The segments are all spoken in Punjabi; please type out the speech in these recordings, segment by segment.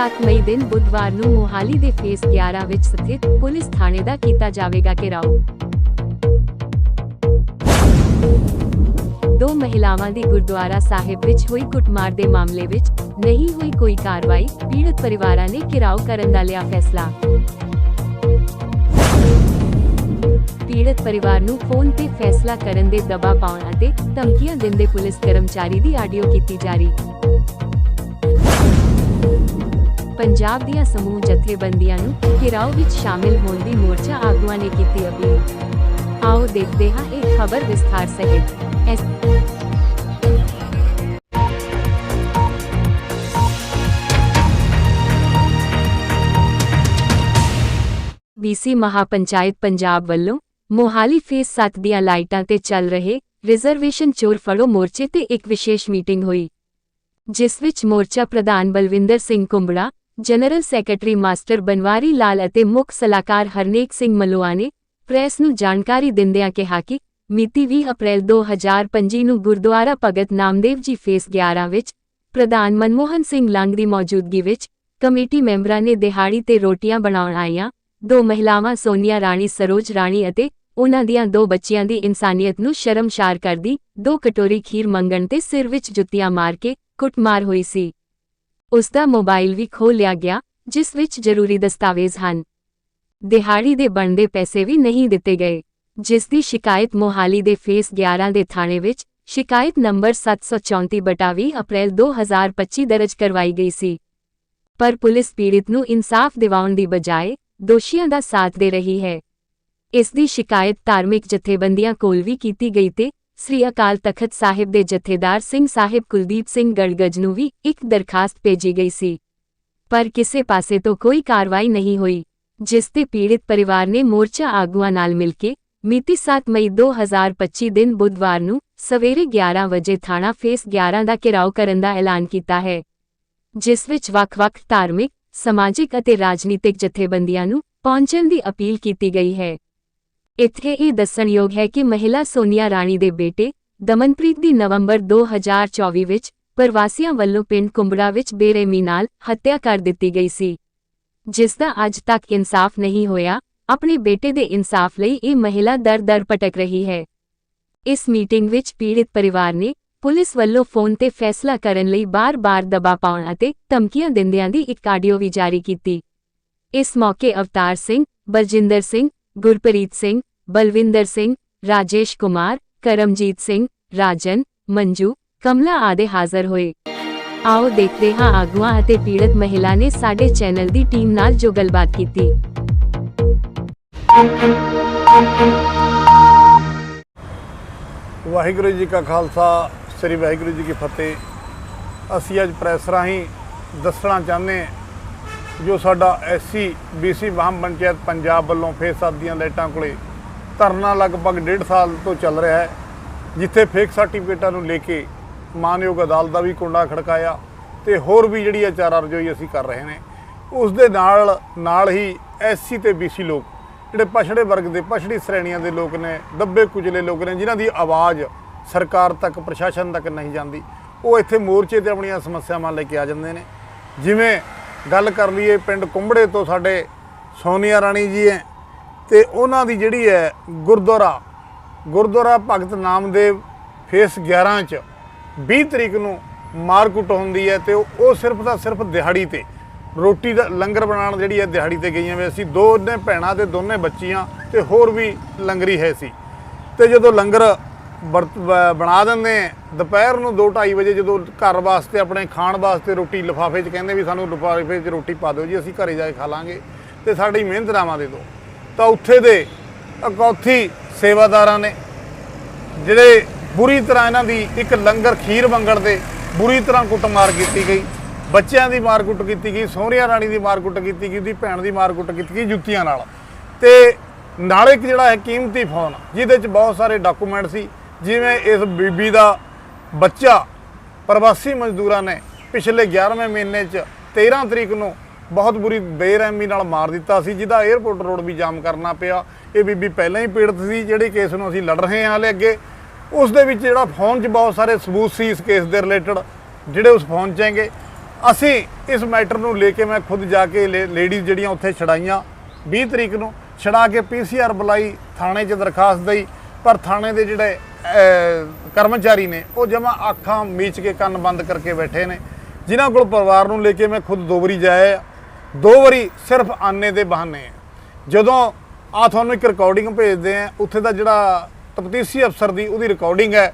7 ਮਈ ਦਿਨ ਬੁੱਧਵਾਰ ਨੂੰ ਮੋਹਾਲੀ ਦੇ ਫੇਸ 11 ਵਿੱਚ ਸਥਿਤ ਪੁਲਿਸ ਥਾਣੇ ਦਾ ਕੀਤਾ ਜਾਵੇਗਾ ਘਿਰਾਓ। ਦੋ ਮਹਿਲਾਵਾਂ ਦੀ ਗੁਰਦੁਆਰਾ ਸਾਹਿਬ ਵਿੱਚ ਹੋਈ ਕੁੱਟਮਾਰ ਦੇ ਮਾਮਲੇ ਵਿੱਚ ਨਹੀਂ ਹੋਈ ਕੋਈ ਕਾਰਵਾਈ, ਪੀੜਤ ਪਰਿਵਾਰਾਂ ਨੇ ਘਿਰਾਓ ਕਰਨ ਦਾ ਲਿਆ ਫੈਸਲਾ। ਪੀੜਤ ਪਰਿਵਾਰ ਨੂੰ ਫੋਨ ਤੇ ਫੈਸਲਾ ਕਰਨ ਦੇ ਦਬਾਅ ਪਾਉਣ ਅਤੇ ਧਮਕੀਆਂ ਦਿੰਦੇ ਪੁਲਿਸ ਕਰਮਚਾਰੀ ਦੀ ਆਡੀਓ ਕੀਤੀ ਜਾਰੀ। ਪੰਜਾਬ ਦੀਆਂ ਸਮੂਹ ਜਥੇਬੰਦੀਆਂ ਨੂੰ ਘਿਰਾਓ ਵਿੱਚ ਸ਼ਾਮਿਲ ਹੋਣ ਦੀ ਮੋਰਚਾ ਆਗੂਆਂ ਨੇ ਕੀਤੀ ਅਪੀਲ। ਆਓ ਦੇਖਦੇ ਹਾਂ ਇਹ ਖਬਰ ਵਿਸਥਾਰ ਸਹਿਤ। ਬੀਸੀ ਮਹਾਪੰਚਾਇਤ ਪੰਜਾਬ ਵੱਲੋਂ ਮੋਹਾਲੀ ਫੇਸ 7 ਦੀਆਂ ਲਾਈਟਾਂ ਤੇ ਚੱਲ ਰਹੇ ਰਿਜ਼ਰਵੇਸ਼ਨ ਚੋਰ ਫੜੋ ਮੋਰਚੇ ਤੇ ਇੱਕ ਵਿਸ਼ੇਸ਼ ਮੀਟਿੰਗ ਹੋਈ, ਜਿਸ ਵਿੱਚ ਮੋਰਚਾ ਪ੍ਰਧਾਨ Balwinder Singh Kumbra general secretary master Banwari Lal ਅਤੇ ਮੁੱਖ ਸਲਾਹਕਾਰ ਹਰਨੇਕ ਸਿੰਘ ਮਲੂਆ ਨੇ ਪ੍ਰੈਸ ਨੂੰ ਜਾਣਕਾਰੀ ਦਿੰਦਿਆਂ ਕਿਹਾ ਕਿ ਮਿਤੀ 20 ਅਪ੍ਰੈਲ 2025 ਨੂੰ ਗੁਰਦੁਆਰਾ ਭਗਤ ਨਾਮਦੇਵ ਜੀ ਫੇਸ 11 ਵਿੱਚ ਪ੍ਰਧਾਨ ਮਨਮੋਹਨ ਸਿੰਘ ਲੰਗ ਦੀ ਮੌਜੂਦਗੀ ਵਿੱਚ ਕਮੇਟੀ ਮੈਂਬਰਾਂ ਨੇ ਦਿਹਾੜੀ ਤੇ ਰੋਟੀਆਂ ਬਣਾਉਣ ਆਈਆਂ। ਦੋ ਮਹਿਲਾਵਾਂ ਸੋਨੀਆ ਰਾਣੀ, ਸਰੋਜ ਰਾਣੀ ਅਤੇ ਉਹਨਾਂ ਦੀਆਂ ਦੋ ਬੱਚੀਆਂ ਦੀ ਇਨਸਾਨੀਅਤ ਨੂੰ ਸ਼ਰਮਸ਼ਾਰ ਕਰਦੀ ਦੋ ਕਟੋਰੀ ਖੀਰ ਮੰਗਣ ਤੇ ਸਿਰ ਵਿੱਚ ਜੁੱਤੀਆਂ ਮਾਰ ਕੇ ਕੁੱਟਮਾਰ ਹੋਈ ਸੀ। ਉਸ ਦਾ ਮੋਬਾਈਲ ਵੀ ਖੋ ਲਿਆ ਗਿਆ, ਜਿਸ ਵਿੱਚ ਜ਼ਰੂਰੀ ਦਸਤਾਵੇਜ਼ ਹਨ। ਦਿਹਾੜੀ ਦੇ ਬਣਦੇ ਪੈਸੇ ਵੀ ਨਹੀਂ ਦਿੱਤੇ ਗਏ, ਜਿਸ ਦੀ ਸ਼ਿਕਾਇਤ ਮੋਹਾਲੀ ਦੇ ਫੇਸ 11 ਦੇ ਥਾਣੇ ਵਿੱਚ, ਸ਼ਿਕਾਇਤ ਨੰਬਰ 734/20 ਅਪ੍ਰੈਲ 2025 ਦਰਜ ਕਰਵਾਈ ਗਈ ਸੀ। ਪਰ ਪੁਲਿਸ ਪੀੜਿਤ ਨੂੰ ਇਨਸਾਫ ਦਿਵਾਉਣ ਦੀ ਬਜਾਏ ਦੋਸ਼ੀਆਂ ਦਾ ਸਾਥ ਦੇ ਰਹੀ ਹੈ। ਇਸ ਦੀ ਸ਼ਿਕਾਇਤ ਧਾਰਮਿਕ ਜਥੇਬੰਦੀਆਂ ਕੋਲ ਵੀ ਕੀਤੀ ਗਈ ਤੇ ਸ੍ਰੀ ਅਕਾਲ ਤਖਤ ਸਾਹਿਬ ਦੇ ਜਥੇਦਾਰ ਸਿੰਘ ਸਾਹਿਬ ਕੁਲਦੀਪ ਸਿੰਘ ਗੜਗਜ ਨੂੰ ਵੀ ਇੱਕ ਦਰਖਾਸਤ ਭੇਜੀ ਗਈ ਸੀ। ਪਰ ਕਿਸੇ ਪਾਸੇ ਤੋਂ ਕੋਈ ਕਾਰਵਾਈ ਨਹੀਂ ਹੋਈ, ਜਿਸ ਤੇ ਪੀੜਿਤ ਪਰਿਵਾਰ ਨੇ ਮੋਰਚਾ ਆਗੂਆਂ ਨਾਲ ਮਿਲ ਕੇ ਮਿਤੀ 7 ਮਈ 2025 ਦਿਨ ਬੁੱਧਵਾਰ ਨੂੰ ਸਵੇਰੇ 11 ਵਜੇ ਥਾਣਾ ਫੇਸ 11 ਦਾ ਘਿਰਾਓ ਕਰਨ ਦਾ ਐਲਾਨ ਕੀਤਾ ਹੈ, ਜਿਸ ਵਿੱਚ ਵੱਖ-ਵੱਖ ਧਾਰਮਿਕ, ਸਮਾਜਿਕ ਅਤੇ ਰਾਜਨੀਤਿਕ ਜਥੇਬੰਦੀਆਂ ਨੂੰ ਪਹੁੰਚਣ ਦੀ ਅਪੀਲ ਕੀਤੀ ਗਈ ਹੈ। ਇੱਥੇ ਇਹ ਦੱਸਣਯੋਗ ਹੈ ਕਿ ਮਹਿਲਾ ਸੋਨੀਆ ਰਾਣੀ ਦੇ ਬੇਟੇ ਦਮਨਪ੍ਰੀਤ ਦੀ ਨਵੰਬਰ 2024 ਵਿੱਚ ਪ੍ਰਵਾਸੀਆਂ ਵੱਲੋਂ ਪਿੰਡ ਕੁੰਬੜਾ ਵਿੱਚ ਬੇਰਹਿਮੀ ਨਾਲ ਹੱਤਿਆ ਕਰ ਦਿੱਤੀ ਗਈ ਸੀ, ਜਿਸ ਦਾ ਅੱਜ ਤੱਕ ਇਨਸਾਫ ਨਹੀਂ ਹੋਇਆ। ਆਪਣੇ ਬੇਟੇ ਦੇ ਇਨਸਾਫ ਲਈ ਇਹ ਮਹਿਲਾ ਦਰ-ਦਰ ਭਟਕ ਰਹੀ ਹੈ। ਇਸ ਮੀਟਿੰਗ ਵਿੱਚ ਪੀੜਿਤ ਪਰਿਵਾਰ ਨੇ ਪੁਲਿਸ ਵੱਲੋਂ ਫੋਨ ਤੇ ਫੈਸਲਾ ਕਰਨ ਲਈ ਬਾਰ-ਬਾਰ ਦਬਾਅ ਪਾਉਣ ਅਤੇ ਧਮਕੀਆਂ ਦਿੰਦਿਆਂ ਦੀ ਇੱਕ ਆਡੀਓ ਵੀ ਜਾਰੀ ਕੀਤੀ। ਇਸ ਮੌਕੇ ਅਵਤਾਰ ਸਿੰਘ, ਬਲਜਿੰਦਰ ਸਿੰਘ ਗੁਰਪ੍ਰੀਤ ਸਿੰਘ ਬਲਵਿੰਦਰ ਸਿੰਘ ਰਾਜੇਸ਼ ਕੁਮਾਰ ਕਰਮਜੀਤ ਸਿੰਘ ਰਾਜਨ ਮੰਜੂ ਕਮਲਾ ਆਦਿ ਹਾਜ਼ਰ ਹੋਏ। ਆਓ ਦੇਖਦੇ ਹਾਂ ਆਗੂਆਂ ਅਤੇ ਪੀੜਤ ਮਹਿਲਾ ਨੇ ਸਾਡੇ ਚੈਨਲ ਦੀ ਟੀਮ ਨਾਲ ਜੋ ਗੱਲਬਾਤ ਕੀਤੀ। ਵਾਹਿਗੁਰੂ ਜੀ ਕਾ ਖਾਲਸਾ, ਸ੍ਰੀ ਵਾਹਿਗੁਰੂ ਜੀ ਕੀ ਫਤਿਹ। ਅਸੀਂ ਅੱਜ ਪ੍ਰੈਸ ਰਾਹੀਂ ਦੱਸਣਾ ਚਾਹੁੰਦੇ ਜੋ ਸਾਡਾ ਐਸਸੀ, ਬੀਸੀ ਮਹਾਂ ਪੰਚਾਇਤ ਪੰਜਾਬ ਵੱਲੋਂ ਫੇਸ ਸਾਦੀਆਂ ਲਾਈਟਾਂ ਕੋਲੇ ਧਰਨਾ ਲਗਭਗ ਡੇਢ ਸਾਲ ਤੋਂ ਚੱਲ ਰਿਹਾ ਹੈ, ਜਿੱਥੇ ਫੇਕ ਸਰਟੀਫਿਕੇਟਾਂ ਨੂੰ ਲੈ ਕੇ ਮਾਨਯੋਗ ਅਦਾਲਤ ਦਾ ਵੀ ਕੁੰਡਾ ਖੜਕਾਇਆ ਤੇ ਹੋਰ ਵੀ ਜਿਹੜੀ ਆ ਚਾਰਾ ਰਜੋਈ ਅਸੀਂ ਕਰ ਰਹੇ ਨੇ। ਉਸ ਦੇ ਨਾਲ ਨਾਲ ਹੀ ਐਸਸੀ ਤੇ ਬੀਸੀ ਲੋਕ, ਜਿਹੜੇ ਪਛੜੇ ਵਰਗ ਦੇ, ਪਛੜੀ ਸ਼੍ਰੇਣੀਆਂ ਦੇ ਲੋਕ ਨੇ, ਦੱਬੇ ਕੁਚਲੇ ਲੋਕ ਨੇ, ਜਿਨ੍ਹਾਂ ਦੀ ਆਵਾਜ਼ ਸਰਕਾਰ ਤੱਕ, ਪ੍ਰਸ਼ਾਸਨ ਤੱਕ ਨਹੀਂ ਜਾਂਦੀ, ਉਹ ਇੱਥੇ ਮੋਰਚੇ ਤੇ ਆਪਣੀਆਂ ਸਮੱਸਿਆਵਾਂ ਲੈ ਕੇ ਆ ਜਾਂਦੇ ਨੇ। ਜਿਵੇਂ ਗੱਲ ਕਰ ਲਈਏ ਪਿੰਡ ਕੁੰਬੜੇ ਤੋਂ ਸਾਡੇ ਸੋਨੀਆ ਰਾਣੀ ਜੀ ਹੈ ਤੇ ਉਹਨਾਂ ਦੀ ਜਿਹੜੀ ਹੈ ਗੁਰਦੁਆਰਾ ਗੁਰਦੁਆਰਾ ਭਗਤ ਨਾਮਦੇਵ ਫੇਸ 11 ਚ 20 ਤਰੀਕ ਨੂੰ ਮਾਰਕੁੱਟ ਹੁੰਦੀ ਹੈ ਤੇ ਉਹ ਸਿਰਫ ਦਾ ਸਿਰਫ ਦਿਹਾੜੀ ਤੇ, ਰੋਟੀ ਦਾ ਲੰਗਰ ਬਣਾਉਣ ਜਿਹੜੀ ਹੈ ਦਿਹਾੜੀ ਤੇ ਗਈਆਂ ਵੇ ਅਸੀਂ, ਦੋਨੇ ਭੈਣਾਂ ਤੇ ਦੋਨੇ ਬੱਚੀਆਂ ਤੇ ਹੋਰ ਵੀ ਲੰਗਰੀ ਹੈ ਸੀ। ਤੇ ਜਦੋਂ ਲੰਗਰ ਬਣਾ ਦਿੰਦੇ ਆ, ਦੁਪਹਿਰ ਨੂੰ 2:30 ਵਜੇ ਜਦੋਂ ਘਰ ਵਾਸਤੇ ਆਪਣੇ ਖਾਣ ਵਾਸਤੇ ਰੋਟੀ ਲਿਫਾਫੇ 'ਚ ਕਹਿੰਦੇ ਵੀ ਸਾਨੂੰ ਲਿਫਾਫੇ 'ਚ ਰੋਟੀ ਪਾ ਦਿਓ ਜੀ ਅਸੀਂ ਘਰੇ ਜਾ ਕੇ ਖਾ ਲਾਂਗੇ। ਤੇ ਸਾਡੀ ਮਿਹਨਤ ਨਾਵਾਂ ਦੇ ਦਿਓ। ਤਾਂ ਉੱਥੇ ਦੇ ਅਕੌਥੀ ਸੇਵਾਦਾਰਾਂ ਨੇ ਜਿਹੜੇ ਬੁਰੀ ਤਰ੍ਹਾਂ ਇਹਨਾਂ ਦੀ ਇੱਕ ਲੰਗਰ ਖੀਰ ਮੰਗਣ ਦੇ ਬੁਰੀ ਤਰ੍ਹਾਂ ਕੁੱਟਮਾਰ ਕੀਤੀ ਗਈ। ਬੱਚਿਆਂ ਦੀ ਮਾਰਕੁੱਟ ਕੀਤੀ ਗਈ ਸੋਹਰਿਆ ਰਾਣੀ ਦੀ ਮਾਰਕੁੱਟ ਕੀਤੀ ਗਈ ਉਹਦੀ ਭੈਣ ਦੀ ਮਾਰਕੁੱਟ ਕੀਤੀ ਗਈ ਜੁੱਤੀਆਂ ਨਾਲ। ਤੇ ਨਾਲੇ ਇੱਕ ਜਿਹੜਾ ਹੈ ਕੀਮਤੀ ਫੋਨ ਜਿਹਦੇ ਵਿੱਚ ਬਹੁਤ ਸਾਰੇ ਡਾਕੂਮੈਂਟ ਸੀ। ਜਿਵੇਂ ਇਸ ਬੀਬੀ ਦਾ ਬੱਚਾ ਪ੍ਰਵਾਸੀ ਮਜ਼ਦੂਰਾਂ ਨੇ ਪਿਛਲੇ 11ਵੇਂ ਮਹੀਨੇ 'ਚ 13 ਤਰੀਕ ਨੂੰ ਬਹੁਤ ਬੁਰੀ ਬੇਰਹਿਮੀ ਨਾਲ ਮਾਰ ਦਿੱਤਾ ਸੀ, ਜਿਹਦਾ 에ਅਰਪੋਰਟ ਰੋਡ ਵੀ ਜਾਮ ਕਰਨਾ ਪਿਆ। ਇਹ ਬੀਬੀ ਪਹਿਲਾਂ ਹੀ ਪੀੜਤ ਸੀ, ਜਿਹੜੇ ਕੇਸ ਨੂੰ ਅਸੀਂ ਲੜ ਰਹੇ ਹਾਂ ਹਾਲੇ ਅੱਗੇ। ਉਸ ਦੇ ਵਿੱਚ ਜਿਹੜਾ ਫੋਨ 'ਚ ਬਹੁਤ ਸਾਰੇ ਸਬੂਤ ਸੀ ਇਸ ਕੇਸ ਦੇ ਰਿਲੇਟਡ ਜਿਹੜੇ ਉਸ ਫੋਨ 'ਚ ਹੈਗੇ। ਅਸੀਂ ਇਸ ਮੈਟਰ ਨੂੰ ਲੈ ਕੇ ਮੈਂ ਖੁਦ ਜਾ ਕੇ ਲੇਡੀਜ਼ ਜਿਹੜੀਆਂ ਉੱਥੇ ਛੜਾਈਆਂ 20 ਤਰੀਕ ਨੂੰ ਛੜਾ ਕੇ ਪੀਸੀਆਰ ਬੁਲਾਈ, ਥਾਣੇ 'ਚ ਦਰਖਾਸਤ ਦਈ। ਪਰ ਥਾਣੇ ਦੇ ਜਿਹੜੇ ਕਰਮਚਾਰੀ ਨੇ, ਉਹ ਜਮਾ ਅੱਖਾਂ ਮੀਚ ਕੇ ਕੰਨ ਬੰਦ ਕਰਕੇ ਬੈਠੇ ਨੇ। ਜਿਨ੍ਹਾਂ ਕੋਲ ਪਰਿਵਾਰ ਨੂੰ ਲੈ ਕੇ ਮੈਂ ਖੁਦ ਦੋ ਵਾਰੀ ਜਾਇਆ ਦੋ ਵਾਰੀ ਸਿਰਫ ਆਨੇ ਦੇ ਬਹਾਨੇ ਆ। ਜਦੋਂ ਆ ਤੁਹਾਨੂੰ ਇੱਕ ਰਿਕਾਰਡਿੰਗ ਭੇਜਦੇ ਆ, ਉੱਥੇ ਦਾ ਜਿਹੜਾ ਤਪਤੀਸੀ ਅਫਸਰ ਦੀ ਉਹਦੀ ਰਿਕਾਰਡਿੰਗ ਹੈ,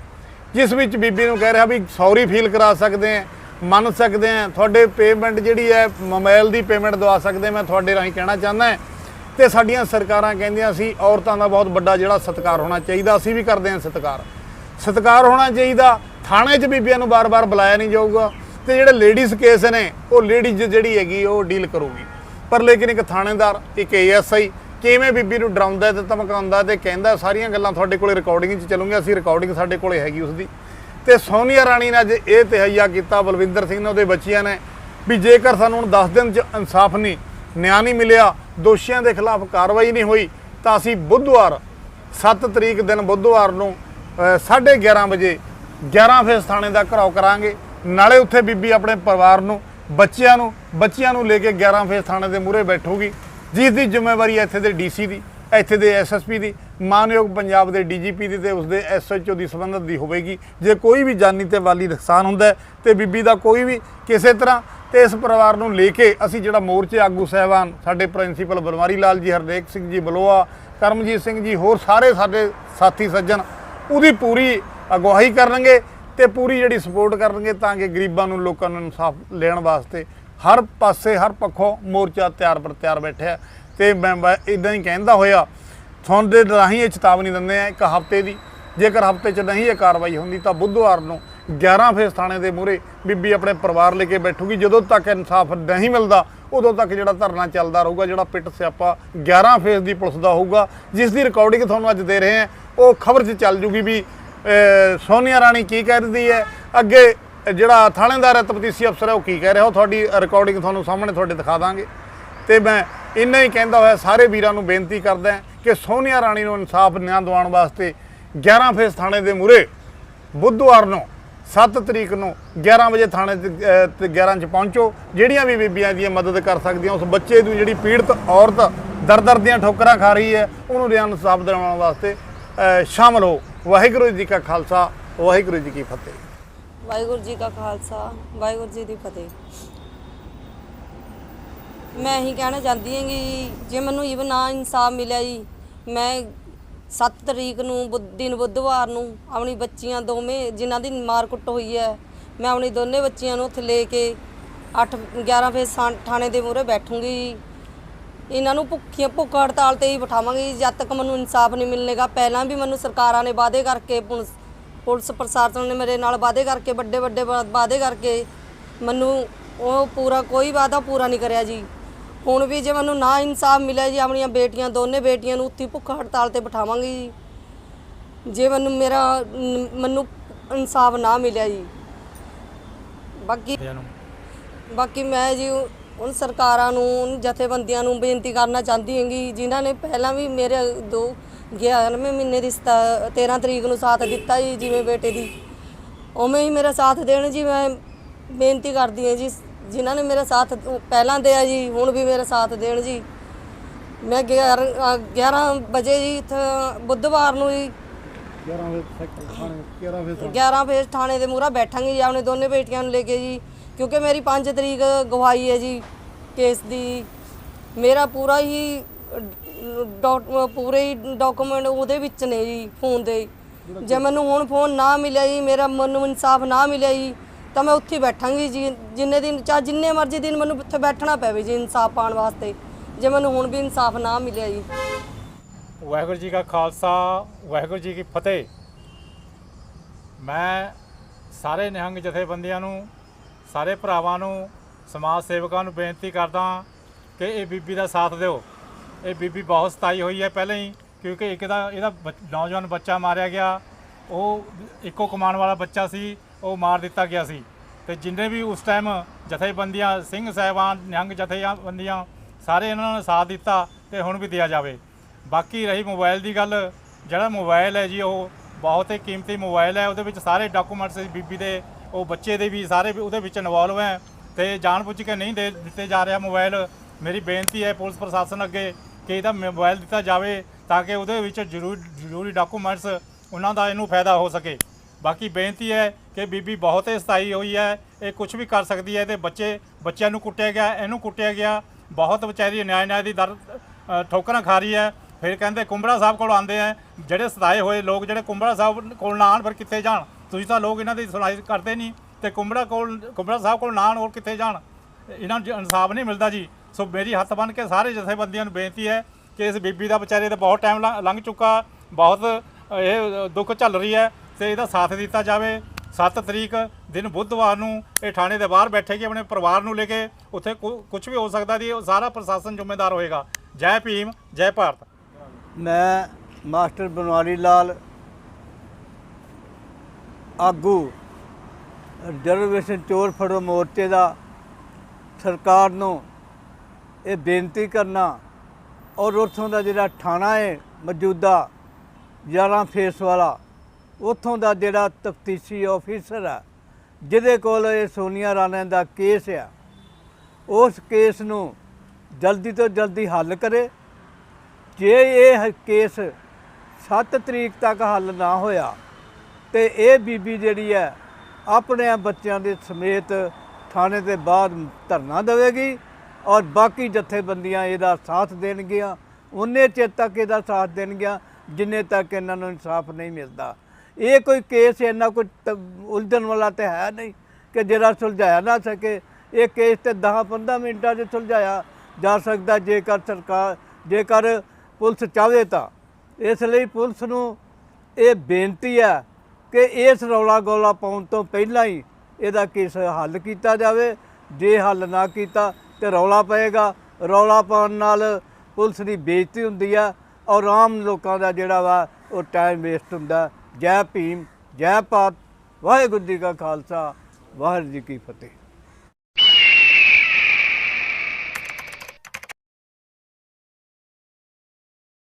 ਜਿਸ ਵਿੱਚ ਬੀਬੀ ਨੂੰ ਕਹਿ ਰਿਹਾ ਵੀ ਸੌਰੀ ਫੀਲ ਕਰਾ ਸਕਦੇ ਆ, ਮੰਨ ਸਕਦੇ ਆ, ਤੁਹਾਡੇ ਪੇਮੈਂਟ ਜਿਹੜੀ ਹੈ ਮੋਬਾਈਲ ਦੀ ਪੇਮੈਂਟ ਦਵਾ ਸਕਦੇ ਮੈਂ ਤੁਹਾਡੇ ਰਾਹੀਂ ਕਹਿਣਾ ਚਾਹੁੰਦਾ ਹਾਂ ਤੇ ਸਾਡੀਆਂ ਸਰਕਾਰਾਂ ਕਹਿੰਦੀਆਂ ਸੀ, ਔਰਤਾਂ ਦਾ ਬਹੁਤ ਵੱਡਾ ਜਿਹੜਾ ਸਤਿਕਾਰ ਹੋਣਾ ਚਾਹੀਦਾ, ਅਸੀਂ ਵੀ ਕਰਦੇ ਹਾਂ ਸਤਿਕਾਰ। ਸਤਿਕਾਰ ਹੋਣਾ ਚਾਹੀਦਾ, ਥਾਣੇ 'ਚ ਬੀਬੀਆਂ ਨੂੰ ਬਾਰ-ਬਾਰ ਬੁਲਾਇਆ ਨਹੀਂ ਜਾਊਗਾ ਤੇ ਜਿਹੜੇ ਲੇਡੀਜ਼ ਕੇਸ ਨੇ, ਉਹ ਲੇਡੀਜ਼ ਜਿਹੜੀ ਹੈਗੀ, ਉਹ ਡੀਲ ਕਰੂਗੀ। ਪਰ ਲੇਕਿਨ ਇੱਕ ਥਾਣੇਦਾਰ, ਇੱਕ ਏਐਸਆਈ, ਕਿਵੇਂ ਬੀਬੀ ਨੂੰ ਡਰਾਉਂਦਾ ਤੇ ਧਮਕਾਉਂਦਾ ਤੇ ਕਹਿੰਦਾ, ਸਾਰੀਆਂ ਗੱਲਾਂ ਤੁਹਾਡੇ ਕੋਲੇ ਰਿਕਾਰਡਿੰਗ 'ਚ ਚੱਲੂਗੀਆਂ, ਅਸੀਂ ਰਿਕਾਰਡਿੰਗ ਸਾਡੇ ਕੋਲੇ ਹੈਗੀ ਉਸ ਦੀ ਤੇ ਸੋਨੀਆ ਰਾਣੀ ਨੇ ਅੱਜ ਇਹ ਤਹਈਆ ਕੀਤਾ, ਬਲਵਿੰਦਰ ਸਿੰਘ ਨੇ ਉਹਦੇ ਬੱਚਿਆਂ ਨੇ, ਵੀ ਜੇਕਰ ਸਾਨੂੰ ਹੁਣ 10 ਦਿਨ 'ਚ ਇਨਸਾਫ ਨਹੀਂ, ਨਿਆਂ ਨਹੀਂ ਮਿਲਿਆ ਦੋਸ਼ੀਆਂ ਦੇ ਖਿਲਾਫ ਕਾਰਵਾਈ ਨਹੀਂ ਹੋਈ ਤਾਂ ਅਸੀਂ ਬੁੱਧਵਾਰ 7 ਤਰੀਕ ਦਿਨ ਬੁੱਧਵਾਰ ਨੂੰ ਅ, 11:30 ਵਜੇ 11 ਫੇਸ ਥਾਣੇ ਦਾ ਘਰਾਓ ਕਰਾਂਗੇ। ਨਾਲੇ ਉੱਥੇ ਬੀਬੀ ਆਪਣੇ ਪਰਿਵਾਰ ਨੂੰ ਬੱਚਿਆਂ ਨੂੰ ਬੱਚਿਆਂ ਨੂੰ ਲੈ ਕੇ 11 ਫੇਸ ਥਾਣੇ ਦੇ ਮੂਹਰੇ ਬੈਠੂਗੀ ਜਿਸ ਦੀ ਜ਼ਿੰਮੇਵਾਰੀ ਇੱਥੇ ਦੇ ਡੀਸੀ ਦੀ ਇੱਥੇ ਦੇ ਐਸਐਸਪੀ ਦੀ ਮਾਨਯੋਗ ਪੰਜਾਬ ਦੇ ਡੀਜੀਪੀ ਦੀ ਤੇ ਉਸਦੇ ਐਸਐਚਓ ਦੀ ਸੰਬੰਧਤ ਦੀ ਹੋਵੇਗੀ। ਜੇ ਕੋਈ ਵੀ ਜਾਨੀ ਤੇ ਵਾਲੀ ਨੁਕਸਾਨ ਹੁੰਦਾ ਹੈ ਤੇ ਬੀਬੀ ਦਾ ਕੋਈ ਵੀ ਕਿਸੇ ਤਰ੍ਹਾਂ ਤੇ ਇਸ ਪਰਿਵਾਰ ਨੂੰ ਲੈ ਕੇ ਅਸੀਂ ਜਿਹੜਾ ਮੋਰਚੇ ਆਗੂ ਸਹਿਬਾਨ ਸਾਡੇ ਪ੍ਰਿੰਸੀਪਲ ਬਲਵਾਰੀ ਲਾਲ ਜੀ, ਹਰਦੇਕ ਸਿੰਘ ਜੀ, ਬਲੋਆ, ਕਰਮਜੀਤ ਸਿੰਘ ਜੀ, ਹੋਰ ਸਾਰੇ ਸਾਡੇ ਸਾਥੀ ਸੱਜਣ, ਉਹਦੀ ਪੂਰੀ ਅਗਵਾਈ ਕਰਨਗੇ ਤੇ ਪੂਰੀ ਜਿਹੜੀ ਸਪੋਰਟ ਕਰਨਗੇ ਤਾਂ ਕਿ ਗਰੀਬਾਂ ਨੂੰ ਲੋਕਾਂ ਨੂੰ ਇਨਸਾਫ ਲੈਣ ਵਾਸਤੇ ਹਰ ਪਾਸੇ, ਹਰ ਪੱਖੋਂ ਮੋਰਚਾ ਤਿਆਰ ਪਰ ਤਿਆਰ ਬੈਠਿਆ ਤੇ ਮੈਂ ਇਦਾਂ ਹੀ ਕਹਿੰਦਾ ਹੋਇਆ ਤੁਹਾਨੂੰ ਦੇ ਰਾਹੀਂ ਇਹ ਚੇਤਾਵਨੀ ਦਿੰਦੇ ਆ ਇੱਕ ਹਫ਼ਤੇ ਦੀ, ਜੇਕਰ ਹਫ਼ਤੇ 'ਚ ਨਹੀਂ ਇਹ ਕਾਰਵਾਈ ਹੁੰਦੀ ਤਾਂ ਬੁੱਧਵਾਰ ਨੂੰ 11 ਫੇਸ ਥਾਣੇ ਦੇ ਮੂਹਰੇ ਬੀਬੀ ਆਪਣੇ ਪਰਿਵਾਰ ਲੈ ਕੇ ਬੈਠੂਗੀ। ਜਦੋਂ ਤੱਕ ਇਨਸਾਫ ਨਹੀਂ ਮਿਲਦਾ, ਉਦੋਂ ਤੱਕ ਜਿਹੜਾ ਧਰਨਾ ਚੱਲਦਾ ਰਹੂਗਾ, ਜਿਹੜਾ ਪਿੱਟ ਸਿਆਪਾ 11 ਫੇਸ ਦੀ ਪੁਲਿਸ ਦਾ ਹੋਊਗਾ, ਜਿਸ ਦੀ ਰਿਕਾਰਡਿੰਗ ਤੁਹਾਨੂੰ ਅੱਜ ਦੇ ਰਹੇ ਹਾਂ, ਉਹ ਖਬਰ 'ਚ ਚੱਲ ਜੂਗੀ ਵੀ ਸੋਨੀਆ ਰਾਣੀ ਕੀ ਕਹਿ ਹੈ, ਅੱਗੇ ਜਿਹੜਾ ਥਾਣੇਦਾਰ ਹੈ ਤਫਤੀਸ਼ੀ ਅਫਸਰ ਹੈ, ਉਹ ਕੀ ਕਹਿ ਰਿਹਾ, ਉਹ ਤੁਹਾਡੀ ਰਿਕਾਰਡਿੰਗ ਤੁਹਾਨੂੰ ਸਾਹਮਣੇ ਤੁਹਾਡੇ ਦਿਖਾ ਦਾਂਗੇ। ਤੇ ਮੈਂ ਇੰਨਾ ਹੀ ਕਹਿੰਦਾ ਹੋਇਆ, ਸਾਰੇ ਵੀਰਾਂ ਨੂੰ ਬੇਨਤੀ ਕਰਦਾ ਕਿ ਸੋਨੀਆ ਰਾਣੀ ਨੂੰ ਇਨਸਾਫ ਨਿਆਂ ਦਿਵਾਉਣ ਵਾਸਤੇ 11 ਫੇਸ ਥਾਣੇ ਦੇ ਮੂਹਰੇ ਬੁੱਧਵਾਰ ਨੂੰ 7 ਤਰੀਕ ਨੂੰ 11 ਵਜੇ ਥਾਣੇ ਤੇ ਅਹ, 11 ਚ ਪਹੁੰਚੋ। ਜਿਹੜੀਆਂ ਵੀ ਬੀਬੀਆਂ ਦੀਆਂ ਮਦਦ ਕਰ ਸਕਦੀਆਂ ਉਸ ਬੱਚੇ ਦੀ ਜਿਹੜੀ ਪੀੜਤ ਔਰਤ ਦਰ ਦਰ ਦੀਆਂ ਠੋਕਰਾਂ ਖਾ ਰਹੀ ਹੈ ਉਹਨੂੰ ਰਿਆਂ ਇਨਸਾਫ ਦਿਵਾਉਣ ਵਾਸਤੇ ਅਹ, ਸ਼ਾਮਲ ਹੋ। ਵਾਹਿਗੁਰੂ ਜੀ ਕਾ ਖਾਲਸਾ ਵਾਹਿਗੁਰੂ ਜੀ ਕੀ ਫਤਿਹ। ਵਾਹਿਗੁਰੂ ਜੀ ਕਾ ਖਾਲਸਾ ਵਾਹਿਗੁਰੂ ਜੀ ਦੀ ਫਤਿਹ। ਮੈਂ ਇਹੀ ਕਹਿਣਾ ਚਾਹੁੰਦੀ ਹਾਂ ਕਿ ਜੇ ਮੈਨੂੰ ਈਵਨ ਨਾ ਇਨਸਾਫ ਮਿਲਿਆ ਜੀ ਮੈਂ 7 ਤਰੀਕ ਨੂੰ ਬੁੱਧ- ਦਿਨ ਬੁੱਧਵਾਰ ਨੂੰ ਆਪਣੀ ਬੱਚੀਆਂ ਦੋਵੇਂ, ਜਿਨ੍ਹਾਂ ਦੀ ਮਾਰ ਕੁੱਟ ਹੋਈ ਹੈ, ਮੈਂ ਆਪਣੀ ਦੋਨੇ ਬੱਚੀਆਂ ਨੂੰ ਉੱਥੇ ਲੈ ਕੇ 8 11 ਫੇਸ ਥਾਂ- ਥਾਣੇ ਦੇ ਮੂਹਰੇ ਬੈਠੂੰਗੀ। ਜੀ ਇਹਨਾਂ ਨੂੰ ਭੁੱਖੀਆਂ ਭੁੱਖ ਹੜਤਾਲ ਤੇ ਹੀ ਬਿਠਾਵਾਂਗੇ। ਜਦ ਤੱਕ ਮੈਨੂੰ ਇਨਸਾਫ ਨਹੀਂ ਮਿਲੇਗਾ ਪਹਿਲਾਂ ਵੀ ਮੈਨੂੰ ਸਰਕਾਰਾਂ ਨੇ ਵਾਅਦੇ ਕਰਕੇ ਪੁਲਿਸ ਪੁਲਿਸ ਪ੍ਰਸ਼ਾਸਨ ਨੇ ਮੇਰੇ ਨਾਲ ਵਾਅਦੇ ਕਰਕੇ ਵੱਡੇ ਵੱਡੇ ਵਾ- ਵਾਅਦੇ ਕਰਕੇ ਮੈਨੂੰ ਉਹ ਪੂਰਾ, ਕੋਈ ਵਾਅਦਾ ਪੂਰਾ ਨਹੀਂ ਕਰਿਆ ਜੀ। ਹੁਣ ਵੀ ਜੇ ਮੈਨੂੰ ਨਾ ਇਨਸਾਫ ਮਿਲਿਆ ਜੀ ਆਪਣੀਆਂ ਬੇਟੀਆਂ ਦੋਨੇ ਬੇਟੀਆਂ ਨੂੰ ਉੱਥੇ ਭੁੱਖ ਹੜਤਾਲ ਤੇ ਬਿਠਾਵਾਂਗੇ ਜੀ। ਜੇ ਮੈਨੂੰ ਮੇਰਾ ਮੈਨੂੰ ਇਨਸਾਫ ਨਾ ਮਿਲਿਆ ਜੀ। ਬਾਕੀ ਬਾਕੀ ਮੈਂ ਜੀ ਹੁਣ ਸਰਕਾਰਾਂ ਨੂੰ ਜਥੇਬੰਦੀਆਂ ਨੂੰ ਬੇਨਤੀ ਕਰਨਾ ਚਾਹੁੰਦੀ ਹਾਂਗੀ ਜਿਨ੍ਹਾਂ ਨੇ ਪਹਿਲਾਂ ਵੀ ਮੇਰੇ ਦੋ 11ਵੇਂ ਮਹੀਨੇ ਦੀ ਸਤਾ- 13 ਤਰੀਕ ਨੂੰ ਸਾਥ ਦਿੱਤਾ ਜੀ ਜਿਵੇਂ ਬੇਟੇ ਦੀ। ਉਵੇਂ ਹੀ ਮੇਰਾ ਸਾਥ ਦੇਣ ਜੀ ਮੈਂ ਬੇਨਤੀ ਕਰਦੀ ਹਾਂ ਜੀ ਜਿਨ੍ਹਾਂ ਨੇ ਮੇਰਾ ਸਾਥ ਪਹਿਲਾਂ ਦਿਆ ਜੀ ਹੁਣ ਵੀ ਮੇਰਾ ਸਾਥ ਦੇਣ ਜੀ। ਮੈਂ 11 ਅ, 11 ਵਜੇ ਜੀ ਇੱਥੇ ਬੁੱਧਵਾਰ ਨੂੰ ਜੀ 11 ਵਜੇ ਤੱਕ ਥਾਣੇ 11 ਵਜੇ 11 ਫੇਸ ਥਾਣੇ ਦੇ ਮੂਹਰੇ ਬੈਠਾਂਗੇ ਜੀ ਆਪਣੇ ਦੋਨੇ ਬੇਟੀਆਂ ਨੂੰ ਲੈ ਕੇ ਜੀ। ਕਿਉਂਕਿ ਮੇਰੀ 5 ਤਰੀਕ ਗਵਾਹੀ ਹੈ ਜੀ ਕੇਸ ਦੀ। ਮੇਰਾ ਪੂਰਾ ਹੀ ਪੂਰੇ ਹੀ ਡਾਕੂਮੈਂਟ ਉਹਦੇ ਵਿੱਚ ਨੇ ਜੀ ਫੋਨ ਦੇ। ਜੇ ਮੈਨੂੰ ਹੁਣ ਫੋਨ ਨਾ ਮਿਲਿਆ ਜੀ ਮੇਰਾ ਮੈਨੂੰ ਇਨਸਾਫ ਨਾ ਮਿਲਿਆ ਜੀ ਤਾਂ ਮੈਂ ਉੱਥੇ ਹੀ ਬੈਠਾਂਗੀ ਜੀ, ਜਿੰਨੇ ਦਿਨ, ਚਾਹ ਜਿੰਨੇ ਮਰਜ਼ੀ ਦਿਨ ਮੈਨੂੰ ਉੱਥੇ ਬੈਠਣਾ ਪਵੇ ਜੀ ਇਨਸਾਫ ਪਾਉਣ ਵਾਸਤੇ, ਜੇ ਮੈਨੂੰ ਹੁਣ ਵੀ ਇਨਸਾਫ ਨਾ ਮਿਲਿਆ ਜੀ। ਵਾਹਿਗੁਰੂ ਜੀ ਕਾ ਖਾਲਸਾ, ਵਾਹਿਗੁਰੂ ਜੀ ਕੀ ਫਤਿਹ। ਮੈਂ ਸਾਰੇ ਨਿਹੰਗ ਜਥੇਬੰਦੀਆਂ ਨੂੰ, ਸਾਰੇ ਭਰਾਵਾਂ ਨੂੰ, ਸਮਾਜ ਸੇਵਕਾਂ ਨੂੰ ਬੇਨਤੀ ਕਰਦਾ ਕਿ ਇਹ ਬੀਬੀ ਦਾ ਸਾਥ ਦਿਓ। ਇਹ ਬੀਬੀ ਬਹੁਤ ਸਤਾਈ ਹੋਈ ਹੈ ਪਹਿਲਾਂ ਹੀ, ਕਿਉਂਕਿ ਇੱਕ ਦਾ ਇਹਦਾ ਬੱਚ- ਨੌਜਵਾਨ ਬੱਚਾ ਮਾਰਿਆ ਗਿਆ। ਉਹ ਇੱਕੋ ਕਮਾਉਣ ਵਾਲਾ ਬੱਚਾ ਸੀ। ਉਹ ਮਾਰ ਦਿੱਤਾ ਗਿਆ ਸੀ। ਤੇ ਜਿੰਨੇ ਵੀ ਉਸ ਟਾਈਮ ਜਥੇਬੰਦੀਆਂ, ਸਿੰਘ ਸਾਹਿਬਾਨ, ਨਿਹੰਗ ਜਥੇਬੰਦੀਆਂ ਸਾਰੇ ਇਹਨਾਂ ਨੇ ਸਾਥ ਦਿੱਤਾ ਤੇ ਹੁਣ ਵੀ ਦਿਆ ਜਾਵੇ। ਬਾਕੀ ਰਹੀ ਮੋਬਾਈਲ ਦੀ ਗੱਲ, ਜਿਹੜਾ ਮੋਬਾਈਲ ਹੈ ਜੀ, ਉਹ ਬਹੁਤ ਹੀ ਕੀਮਤੀ ਮੋਬਾਈਲ ਹੈ। ਉਹਦੇ ਵਿੱਚ ਸਾਰੇ ਡਾਕੂਮੈਂਟਸ ਬੀਬੀ ਦੇ, ਉਹ ਬੱਚੇ ਦੇ ਵੀ ਸਾਰੇ ਵੀ ਉਹਦੇ ਵਿੱਚ ਇਨਵੋਲਵ ਹੈ। ਤੇ ਜਾਣਬੁੱਝ ਕੇ ਨਹੀਂ ਦੇ ਦਿੱਤੇ ਜਾ ਰਿਹਾ ਮੋਬਾਈਲ ਮੇਰੀ ਬੇਨਤੀ ਹੈ ਪੁਲਿਸ ਪ੍ਰਸ਼ਾਸਨ ਅੱਗੇ ਕਿ ਇਹਦਾ ਮੋਬਾਈਲ ਦਿੱਤਾ ਜਾਵੇ ਤਾਂ ਕਿ ਉਹਦੇ ਵਿੱਚ ਜ਼ਰੂਰੀ ਜ਼ਰੂਰੀ ਡਾਕੂਮੈਂਟਸ ਉਹਨਾਂ ਦਾ ਇਹਨੂੰ ਫਾਇਦਾ ਹੋ ਸਕੇ। ਬਾਕੀ ਬੇਨਤੀ ਹੈ ਕਿ ਬੀਬੀ ਬਹੁਤ ਹੀ ਸਤਾਈ ਹੋਈ ਹੈ, ਇਹ ਕੁਝ ਵੀ ਕਰ ਸਕਦੀ ਹੈ ਤੇ ਬੱਚੇ, ਬੱਚਿਆਂ ਨੂੰ ਕੁੱਟਿਆ ਗਿਆ, ਇਹਨੂੰ ਕੁੱਟਿਆ ਗਿਆ, ਬਹੁਤ ਵਿਚਾਰੀ ਨਿਆਂ ਨਿਆਂ ਦੀ ਦਰ ਠੋਕਰਾਂ ਖਾ ਰਹੀ ਹੈ, ਫਿਰ ਕਹਿੰਦੇ ਕੁੰਬੜਾ ਸਾਹਿਬ ਕੋਲ ਆਉਂਦੇ ਆ ਜਿਹੜੇ ਸਤਾਏ ਹੋਏ ਲੋਕ, ਜਿਹੜੇ ਕੁੰਬੜਾ ਸਾਹਿਬ ਕੋਲ ਨਾ ਆਉਣ, ਫਿਰ ਕਿੱਥੇ ਜਾਣ? ਤੁਸੀਂ ਤਾਂ ਲੋਕ ਇਹਨਾਂ ਦੀ ਸੁਣਾਈ ਕਰਦੇ ਨਹੀਂ, ਤੇ ਕੁੰਬੜਾ ਕੋਲ, ਕੁੰਬੜਾ ਸਾਹਿਬ ਕੋਲ ਨਾ ਆਉਣ, ਹੋਰ ਕਿੱਥੇ ਜਾਣ? ਇਹਨਾਂ ਨੂੰ ਇਨਸਾਫ ਨਹੀਂ ਮਿਲਦਾ ਜੀ। ਸੋ ਮੇਰੀ ਹੱਥ ਬੰਨ ਕੇ ਸਾਰੇ ਜਥੇਬੰਦੀਆਂ ਨੂੰ ਬੇਨਤੀ ਹੈ ਕਿ ਇਸ ਬੀਬੀ ਦਾ ਵਿਚਾਰੇ ਤੇ ਬਹੁਤ ਟਾਈਮ ਲੰਘ ਚੁੱਕਾ, ਬਹੁਤ ਇਹ ਦੁੱਖ ਝੱਲ ਰਹੀ ਹੈ, ਤੇ ਇਹਦਾ ਸਾਥ ਦਿੱਤਾ ਜਾਵੇ। 7 ਤਰੀਕ ਦਿਨ ਬੁੱਧਵਾਰ ਨੂੰ ਇਹ ਥਾਣੇ ਦੇ ਬਾਹਰ ਬੈਠੇਗੀ ਆਪਣੇ ਪਰਿਵਾਰ ਨੂੰ ਲੈ ਕੇ ਉੱਥੇ ਕੁਝ ਵੀ ਹੋ ਸਕਦਾ ਜੀ, ਉਹ ਸਾਰਾ ਪ੍ਰਸ਼ਾਸਨ ਜ਼ਿੰਮੇਦਾਰ ਹੋਏਗਾ। ਜੈ ਭੀਮ, ਜੈ ਭਾਰਤ। ਮੈਂ ਮਾਸਟਰ ਬਨਵਾਰੀ ਲਾਲ ਆਗੂ ਰਿਜ਼ਰਵੇਸ਼ਨ ਚੋਰ ਫੜੋ ਮੋਰਚੇ ਦਾ ਸਰਕਾਰ ਨੂੰ ਇਹ ਬੇਨਤੀ ਕਰਨਾ ਔਰ ਉੱਥੋਂ ਦਾ ਜਿਹੜਾ ਥਾਣਾ ਹੈ ਮੌਜੂਦਾ 11 ਫੇਸ ਵਾਲਾ ਉੱਥੋਂ ਦਾ ਜਿਹੜਾ ਤਫਤੀਸ਼ੀ ਆਫੀਸਰ ਆ, ਜਿਹਦੇ ਕੋਲ ਇਹ ਸੋਨੀਆ ਰਾਣਾ ਦਾ ਕੇਸ ਆ, ਉਸ ਕੇਸ ਨੂੰ ਜਲਦੀ ਤੋਂ ਜਲਦੀ ਹੱਲ ਕਰੇ। ਜੇ ਇਹ ਕੇਸ 7 ਤਰੀਕ ਤੱਕ ਹੱਲ ਨਾ ਹੋਇਆ, ਤੇ ਇਹ ਬੀਬੀ ਜਿਹੜੀ ਹੈ ਆਪਣੇ ਬੱਚਿਆਂ ਦੇ ਸਮੇਤ ਥਾਣੇ ਦੇ ਬਾਹਰ ਧਰਨਾ ਦੇਵੇਗੀ ਔਰ ਬਾਕੀ ਜਥੇਬੰਦੀਆਂ ਇਹਦਾ ਸਾਥ ਦੇਣਗੀਆਂ। ਉਨੇ ਚਿਰ ਤੱਕ ਇਹਦਾ ਸਾਥ ਦੇਣਗੀਆਂ, ਜਿੰਨੇ ਤੱਕ ਇਹਨਾਂ ਨੂੰ ਇਨਸਾਫ ਨਹੀਂ ਮਿਲਦਾ। ਇਹ ਕੋਈ ਕੇਸ ਇੰਨਾ ਕੋਈ ਉਲਝਣ ਵਾਲਾ ਤੇ ਹੈ ਨਹੀਂ ਕਿ ਜਿਹੜਾ ਸੁਲਝਾਇਆ ਨਾ ਸਕੇ। ਇਹ ਕੇਸ ਤੇ 10-15 ਮਿੰਟਾਂ 'ਚ ਸੁਲਝਾਇਆ ਜਾ ਸਕਦਾ ਜੇਕਰ ਸਰਕਾਰ, ਜੇਕਰ ਪੁਲਿਸ ਚਾਹਵੇ ਤਾਂ। ਇਸ ਲਈ ਪੁਲਿਸ ਨੂੰ ਇਹ ਬੇਨਤੀ ਹੈ ਕਿ ਇਸ ਰੌਲਾ ਗੋਲਾ ਪਾਉਣ ਤੋਂ ਪਹਿਲਾਂ ਹੀ ਇਹਦਾ ਕੇਸ ਹੱਲ ਕੀਤਾ ਜਾਵੇ। ਜੇ ਹੱਲ ਨਾ ਕੀਤਾ ਤੇ ਰੌਲਾ ਪਏਗਾ। ਰੌਲਾ ਪਾਉਣ ਨਾਲ ਪੁਲਿਸ ਦੀ ਬੇਇੱਜ਼ਤੀ ਹੁੰਦੀ ਆ ਔਰ ਆਮ ਲੋਕਾਂ ਦਾ ਜਿਹੜਾ ਵਾ ਉਹ ਟਾਈਮ ਵੇਸਟ ਹੁੰਦਾ। ਜੈ ਭੀਮ ਜੈ ਭਾਰਤ ਵਾਹਿਗੁਰੂ ਜੀ ਕਾ ਖਾਲਸਾ ਵਾਹਿਗੁਰੂ ਜੀ ਕੀ ਫਤਿਹ।